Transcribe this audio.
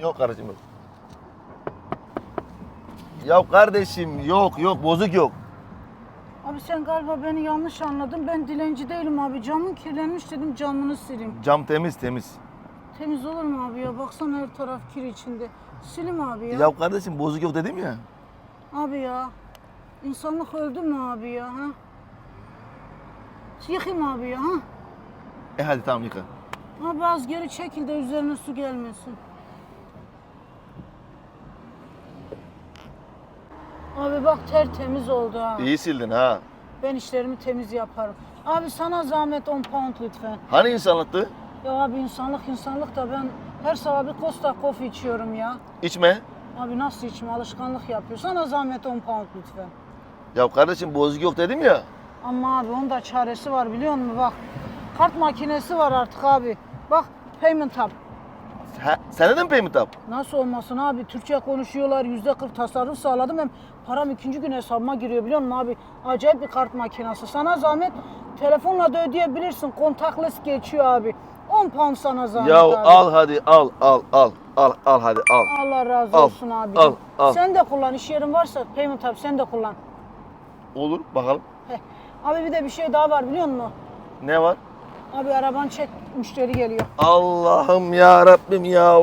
Yok kardeşim yok. Ya kardeşim yok yok bozuk yok. Abi sen galiba beni yanlış anladın. Ben dilenci değilim abi. Camın kirlenmiş dedim camını sileyim. Cam temiz temiz. Temiz olur mu abi ya? Baksana her taraf kir içinde. Silim abi ya. Ya kardeşim bozuk yok dedim ya. Abi ya. İnsanlık öldü mü abi ya? Ha? Yıkayım abi ya. Ha? E hadi tamam yıka. Abi az geri çekil de üzerine su gelmesin. Abi bak tertemiz oldu ha. İyi sildin ha. Ben işlerimi temiz yaparım. Abi sana zahmet 10 pound lütfen. Hani insanlıktı? Ya abi insanlık insanlık da ben her sabah bir Costa Coffee içiyorum ya. İçme. Abi nasıl içme alışkanlık yapıyor. Sana zahmet 10 pound lütfen. Ya kardeşim bozuk yok dedim ya. Ama abi onun da çaresi var biliyor musun bak. Kart makinesi var artık abi. Bak payment hub. Ha, sende de mi payment up? Nasıl olmasın abi? Türkçe konuşuyorlar. Yüzde 40 tasarruf sağladım. Hem param ikinci gün hesabıma giriyor biliyor musun abi? Acayip bir kart makinesi. Sana zahmet telefonla da ödeyebilirsin. Contactless geçiyor abi. 10 pound sana zahmet Ya abi. al hadi al al al al al hadi al. Allah razı Al, olsun abi. al, al. Sen de kullan. İş yerin varsa payment abi sen de kullan. Olur bakalım. Heh. Abi bir de bir şey daha var biliyor musun? Ne var? Abi araban çek müşteri geliyor. Allah'ım ya Rabbim ya.